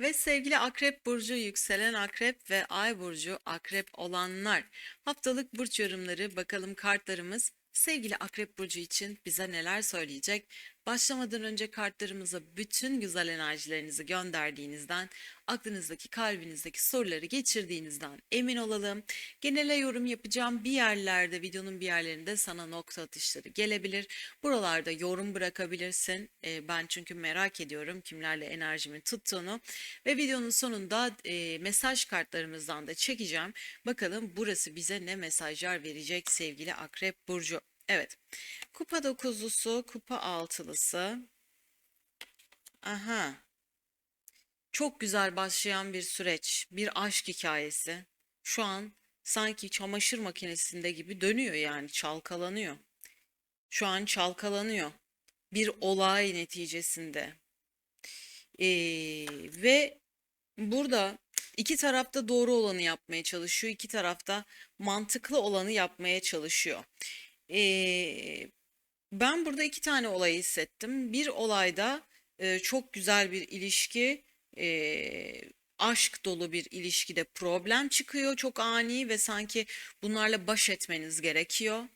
Ve sevgili Akrep Burcu, yükselen Akrep ve Ay Burcu Akrep olanlar. Haftalık burç yorumları bakalım kartlarımız sevgili Akrep Burcu için bize neler söyleyecek? Başlamadan önce kartlarımıza bütün güzel enerjilerinizi gönderdiğinizden, aklınızdaki, kalbinizdeki soruları geçirdiğinizden emin olalım. Genele yorum yapacağım bir yerlerde, videonun bir yerlerinde sana nokta atışları gelebilir. Buralarda yorum bırakabilirsin. Ee, ben çünkü merak ediyorum kimlerle enerjimin tuttuğunu. Ve videonun sonunda e, mesaj kartlarımızdan da çekeceğim. Bakalım burası bize ne mesajlar verecek sevgili Akrep Burcu. Evet. Kupa dokuzlusu, kupa altılısı. Aha. Çok güzel başlayan bir süreç, bir aşk hikayesi. Şu an sanki çamaşır makinesinde gibi dönüyor yani çalkalanıyor. Şu an çalkalanıyor. Bir olay neticesinde. Ee, ve burada iki tarafta doğru olanı yapmaya çalışıyor, iki tarafta mantıklı olanı yapmaya çalışıyor. Ee, ben burada iki tane olay hissettim. Bir olayda e, çok güzel bir ilişki, e, aşk dolu bir ilişkide problem çıkıyor, çok ani ve sanki bunlarla baş etmeniz gerekiyor.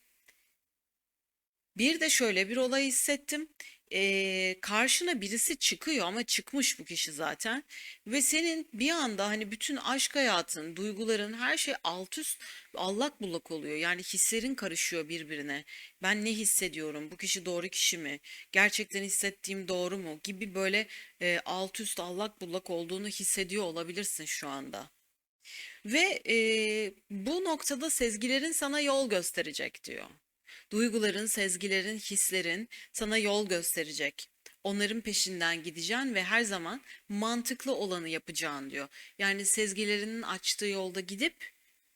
Bir de şöyle bir olay hissettim. Ee, karşına birisi çıkıyor ama çıkmış bu kişi zaten ve senin bir anda hani bütün aşk hayatın, duyguların her şey alt üst allak bullak oluyor. Yani hislerin karışıyor birbirine. Ben ne hissediyorum? Bu kişi doğru kişi mi? Gerçekten hissettiğim doğru mu? Gibi böyle e, alt üst allak bullak olduğunu hissediyor olabilirsin şu anda. Ve e, bu noktada sezgilerin sana yol gösterecek diyor. Duyguların, sezgilerin, hislerin sana yol gösterecek. Onların peşinden gideceksin ve her zaman mantıklı olanı yapacaksın diyor. Yani sezgilerinin açtığı yolda gidip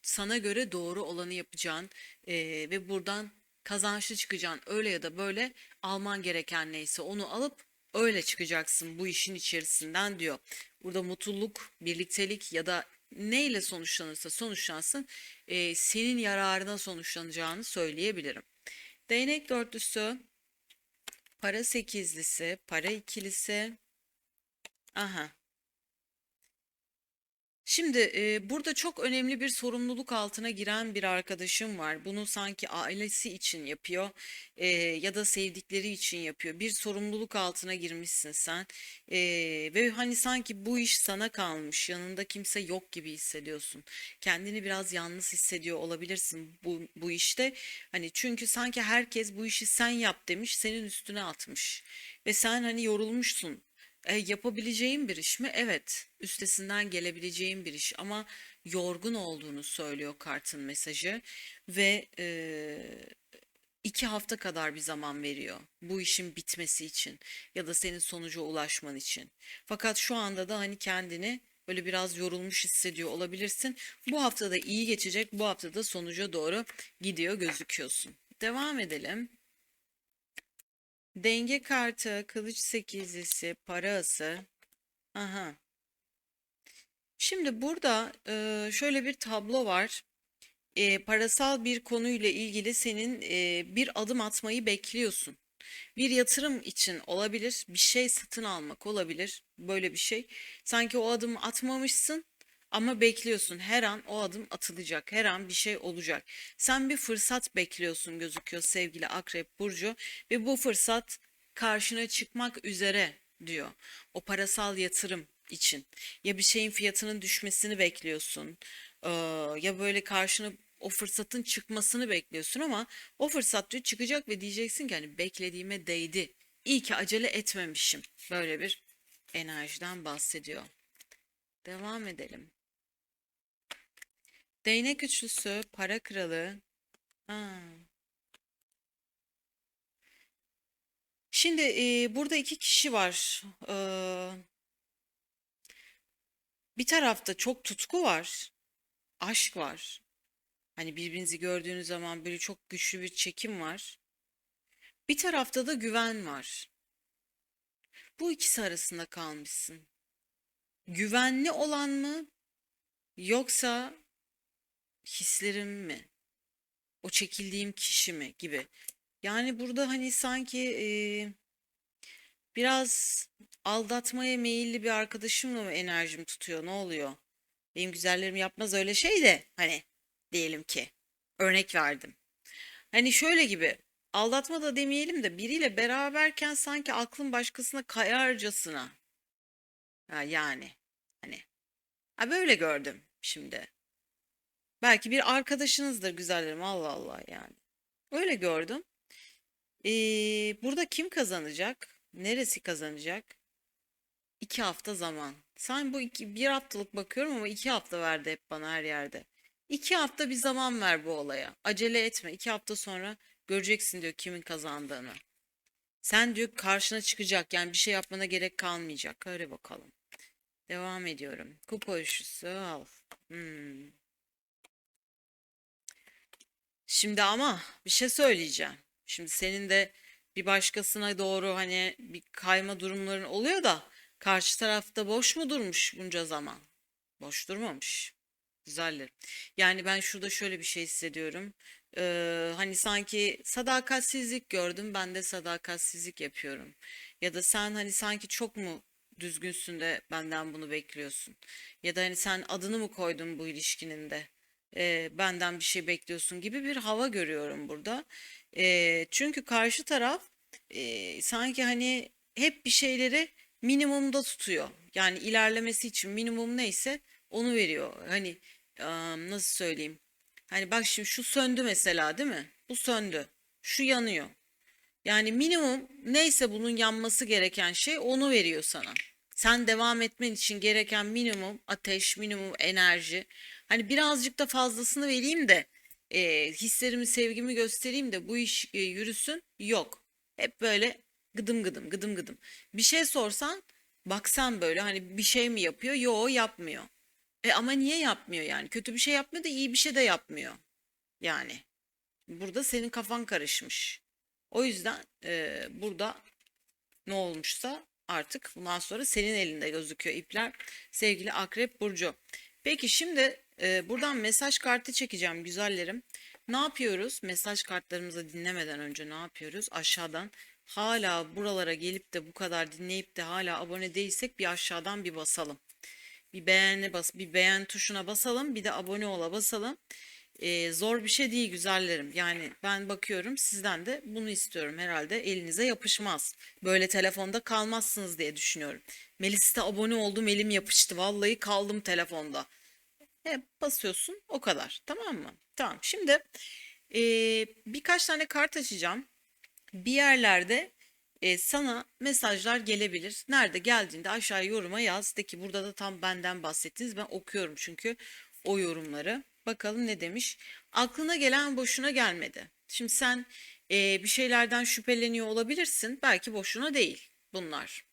sana göre doğru olanı yapacaksın eee, ve buradan kazançlı çıkacaksın. Öyle ya da böyle alman gereken neyse onu alıp öyle çıkacaksın bu işin içerisinden diyor. Burada mutluluk, birliktelik ya da neyle sonuçlanırsa sonuçlansın eee, senin yararına sonuçlanacağını söyleyebilirim. Değnek dörtlüsü, para sekizlisi, para ikilisi. Aha. Şimdi e, burada çok önemli bir sorumluluk altına giren bir arkadaşım var. Bunu sanki ailesi için yapıyor e, ya da sevdikleri için yapıyor. Bir sorumluluk altına girmişsin sen E, ve hani sanki bu iş sana kalmış, yanında kimse yok gibi hissediyorsun. Kendini biraz yalnız hissediyor olabilirsin bu bu işte. Hani çünkü sanki herkes bu işi sen yap demiş, senin üstüne atmış ve sen hani yorulmuşsun. E, yapabileceğim bir iş mi? Evet. Üstesinden gelebileceğim bir iş ama yorgun olduğunu söylüyor kartın mesajı ve e, iki hafta kadar bir zaman veriyor bu işin bitmesi için ya da senin sonuca ulaşman için. Fakat şu anda da hani kendini böyle biraz yorulmuş hissediyor olabilirsin. Bu hafta da iyi geçecek. Bu hafta da sonuca doğru gidiyor gözüküyorsun. Devam edelim. Denge kartı, kılıç sekizlisi, para ası. Aha. Şimdi burada şöyle bir tablo var. Parasal bir konuyla ilgili senin bir adım atmayı bekliyorsun. Bir yatırım için olabilir, bir şey satın almak olabilir, böyle bir şey. Sanki o adımı atmamışsın ama bekliyorsun. Her an o adım atılacak, her an bir şey olacak. Sen bir fırsat bekliyorsun gözüküyor sevgili Akrep Burcu ve bu fırsat karşına çıkmak üzere diyor. O parasal yatırım için. Ya bir şeyin fiyatının düşmesini bekliyorsun. ya böyle karşına o fırsatın çıkmasını bekliyorsun ama o fırsat diyor çıkacak ve diyeceksin ki hani beklediğime değdi. İyi ki acele etmemişim. Böyle bir enerjiden bahsediyor. Devam edelim. Değnek üçlüsü, para kralı. Aa. Şimdi e, burada iki kişi var. Ee, bir tarafta çok tutku var, aşk var. Hani birbirinizi gördüğünüz zaman böyle çok güçlü bir çekim var. Bir tarafta da güven var. Bu ikisi arasında kalmışsın. Güvenli olan mı yoksa hislerim mi? O çekildiğim kişi mi gibi. Yani burada hani sanki e, Biraz aldatmaya meyilli bir arkadaşımla mı enerjim tutuyor? Ne oluyor? Benim güzellerim yapmaz öyle şey de hani diyelim ki örnek verdim. Hani şöyle gibi aldatma da demeyelim de biriyle beraberken sanki aklın başkasına kayarcasına. Yani hani ha böyle gördüm şimdi. Belki bir arkadaşınızdır güzellerim Allah Allah yani. Öyle gördüm. Ee, burada kim kazanacak? Neresi kazanacak? İki hafta zaman. Sen bu iki, bir haftalık bakıyorum ama iki hafta verdi hep bana her yerde. İki hafta bir zaman ver bu olaya. Acele etme. İki hafta sonra göreceksin diyor kimin kazandığını. Sen diyor karşına çıkacak yani bir şey yapmana gerek kalmayacak. Öyle bakalım. Devam ediyorum. Kupa üçlüsü al. Hmm. Şimdi ama bir şey söyleyeceğim. Şimdi senin de bir başkasına doğru hani bir kayma durumların oluyor da karşı tarafta boş mu durmuş bunca zaman? Boş durmamış. Güzeller. Yani ben şurada şöyle bir şey hissediyorum. Ee, hani sanki sadakatsizlik gördüm, ben de sadakatsizlik yapıyorum. Ya da sen hani sanki çok mu düzgünsün de benden bunu bekliyorsun? Ya da hani sen adını mı koydun bu ilişkinin de? Ee, benden bir şey bekliyorsun gibi bir hava görüyorum burada. Ee, çünkü karşı taraf e, sanki hani hep bir şeyleri minimumda tutuyor. Yani ilerlemesi için minimum neyse onu veriyor. Hani am, nasıl söyleyeyim? Hani bak şimdi şu söndü mesela değil mi? Bu söndü. Şu yanıyor. Yani minimum neyse bunun yanması gereken şey onu veriyor sana. Sen devam etmen için gereken minimum ateş, minimum enerji. Hani birazcık da fazlasını vereyim de e, hislerimi, sevgimi göstereyim de bu iş e, yürüsün. Yok. Hep böyle gıdım gıdım, gıdım gıdım. Bir şey sorsan baksan böyle hani bir şey mi yapıyor? Yo yapmıyor. E ama niye yapmıyor yani? Kötü bir şey yapmıyor da iyi bir şey de yapmıyor. Yani burada senin kafan karışmış. O yüzden e, burada ne olmuşsa artık bundan sonra senin elinde gözüküyor ipler sevgili Akrep Burcu. Peki şimdi e, buradan mesaj kartı çekeceğim güzellerim. Ne yapıyoruz? Mesaj kartlarımızı dinlemeden önce ne yapıyoruz? Aşağıdan hala buralara gelip de bu kadar dinleyip de hala abone değilsek bir aşağıdan bir basalım. Bir beğeni bas, bir beğen tuşuna basalım, bir de abone ola basalım. Ee, zor bir şey değil güzellerim. Yani ben bakıyorum sizden de bunu istiyorum. Herhalde elinize yapışmaz. Böyle telefonda kalmazsınız diye düşünüyorum. Melis'te abone oldum elim yapıştı. Vallahi kaldım telefonda. Hep basıyorsun o kadar. Tamam mı? Tamam. Şimdi ee, birkaç tane kart açacağım. Bir yerlerde e, sana mesajlar gelebilir. Nerede geldiğinde aşağıya yoruma yaz. De ki burada da tam benden bahsettiniz. Ben okuyorum çünkü o yorumları. Bakalım ne demiş. Aklına gelen boşuna gelmedi. Şimdi sen e, bir şeylerden şüpheleniyor olabilirsin. Belki boşuna değil bunlar.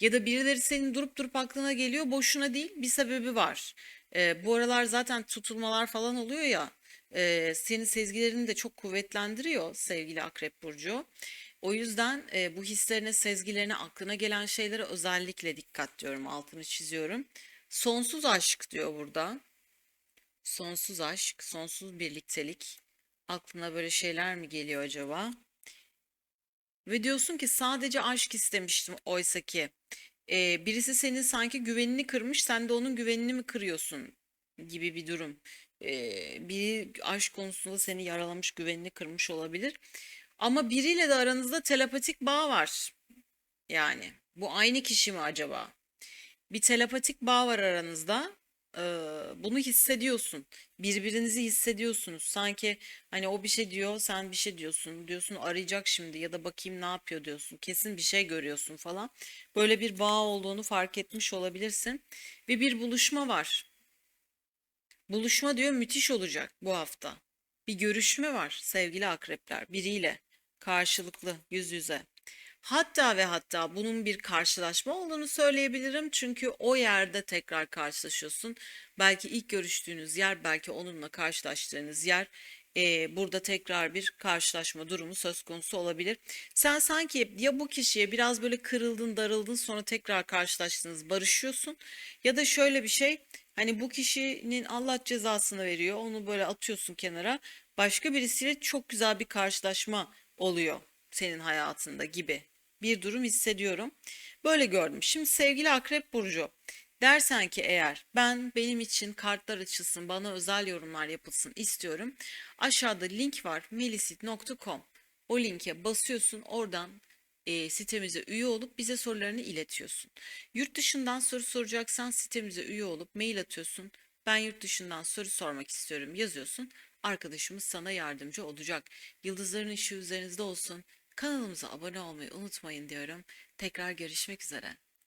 Ya da birileri senin durup durup aklına geliyor boşuna değil bir sebebi var. E, bu aralar zaten tutulmalar falan oluyor ya. E, senin sezgilerini de çok kuvvetlendiriyor sevgili Akrep Burcu. O yüzden e, bu hislerine, sezgilerine, aklına gelen şeylere özellikle dikkat diyorum, altını çiziyorum. Sonsuz aşk diyor burada. Sonsuz aşk, sonsuz birliktelik. Aklına böyle şeyler mi geliyor acaba? Ve diyorsun ki sadece aşk istemiştim oysa ki. E, birisi senin sanki güvenini kırmış, sen de onun güvenini mi kırıyorsun gibi bir durum. E, biri aşk konusunda seni yaralamış, güvenini kırmış olabilir. Ama biriyle de aranızda telepatik bağ var. Yani bu aynı kişi mi acaba? Bir telepatik bağ var aranızda. Bunu hissediyorsun. Birbirinizi hissediyorsunuz. Sanki hani o bir şey diyor, sen bir şey diyorsun. Diyorsun arayacak şimdi ya da bakayım ne yapıyor diyorsun. Kesin bir şey görüyorsun falan. Böyle bir bağ olduğunu fark etmiş olabilirsin. Ve bir buluşma var. Buluşma diyor müthiş olacak bu hafta. Bir görüşme var sevgili akrepler biriyle karşılıklı yüz yüze. Hatta ve hatta bunun bir karşılaşma olduğunu söyleyebilirim. Çünkü o yerde tekrar karşılaşıyorsun. Belki ilk görüştüğünüz yer, belki onunla karşılaştığınız yer burada tekrar bir karşılaşma durumu söz konusu olabilir. Sen sanki ya bu kişiye biraz böyle kırıldın, darıldın sonra tekrar karşılaştınız, barışıyorsun. Ya da şöyle bir şey, hani bu kişinin Allah cezasını veriyor, onu böyle atıyorsun kenara. Başka birisiyle çok güzel bir karşılaşma oluyor senin hayatında gibi bir durum hissediyorum. Böyle gördüm. Şimdi sevgili Akrep Burcu, dersen ki eğer ben benim için kartlar açılsın, bana özel yorumlar yapılsın istiyorum. Aşağıda link var melisit.com. O linke basıyorsun oradan e, sitemize üye olup bize sorularını iletiyorsun. Yurt dışından soru soracaksan sitemize üye olup mail atıyorsun. Ben yurt dışından soru sormak istiyorum yazıyorsun. Arkadaşımız sana yardımcı olacak. Yıldızların ışığı üzerinizde olsun. Kanalımıza abone olmayı unutmayın diyorum. Tekrar görüşmek üzere.